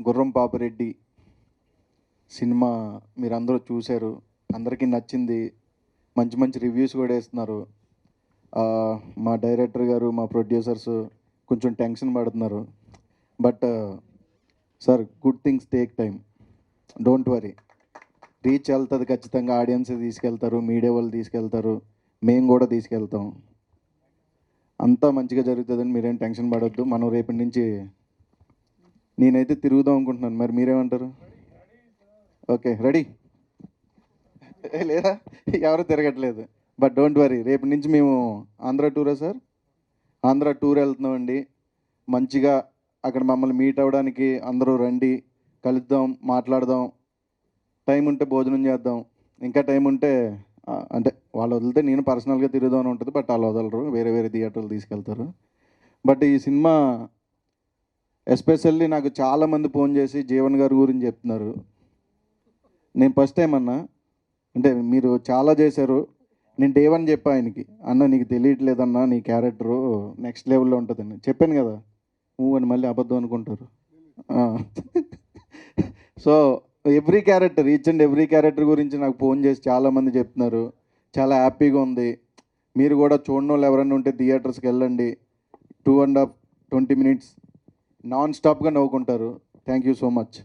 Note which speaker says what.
Speaker 1: గుర్రం పాపిరెడ్డి సినిమా మీరు అందరూ చూశారు. అందరికీ నచ్చింది. మంచి మంచి రివ్యూస్ కూడా వేస్తున్నారు. మా డైరెక్టర్ గారు మా ప్రొడ్యూసర్స్ కొంచెం టెన్షన్ పడుతున్నారు. But sir good things take time don't worry. Reach వెళ్తుంది ఖచ్చితంగా. ఆడియన్స్ తీసుకెళ్తారు. మీడియా వాళ్ళు తీసుకెళ్తారు. మేము కూడా తీసుకెళ్తాం. అంతా మంచిగా జరుగుతుందని మీరేం టెన్షన్ పడొద్దు. మనం రేపటి నుంచి నేనైతే తిరుగుదాం అనుకుంటున్నాను. మరి మీరేమంటారు? Okay ready? లేదా? ఎవరు తిరగట్లేదు. బట్ డోంట్ వరీ రేపు నుంచి మేము ఆంధ్ర టూరా సార్? ఆంధ్ర టూర్ వెళ్తున్నామండి. మంచిగా అక్కడ మమ్మల్ని మీట్ అవ్వడానికి అందరూ రండి కలుద్దాం మాట్లాడదాం. టైం ఉంటే భోజనం చేద్దాం. ఇంకా టైం ఉంటే అంటే వాళ్ళు వదిలితే నేను పర్సనల్గా తిరుగుదాం అని ఉంటుంది బట్ వాళ్ళు వదలరు. వేరే వేరే థియేటర్లు తీసుకెళ్తారు. బట్ ఈ సినిమా ఎస్పెషల్లీ నాకు చాలామంది ఫోన్ చేసి జీవన్ గారి గురించి చెప్తున్నారు. నేను ఫస్ట్ టైం అన్నా. అంటే మీరు చాలా చేశారు. నేను డే వన్ చెప్పా ఆయనకి. అన్న నీకు తెలియట్లేదన్నా నీ క్యారెక్టరు నెక్స్ట్ లెవెల్లో ఉంటుందని. చెప్పాను కదా. నువ్వు అని మళ్ళీ అబద్ధం అనుకుంటారు. So every character each and every character గురించి నాకు ఫోన్ చేసి చాలామంది చెప్తున్నారు. చాలా హ్యాపీగా ఉంది. మీరు కూడా చూడని వాళ్ళు ఎవరైనా ఉంటే థియేటర్స్కి వెళ్ళండి. Two and half twenty minutes non స్టాప్గా నవ్వుకుంటారు. Thank you so much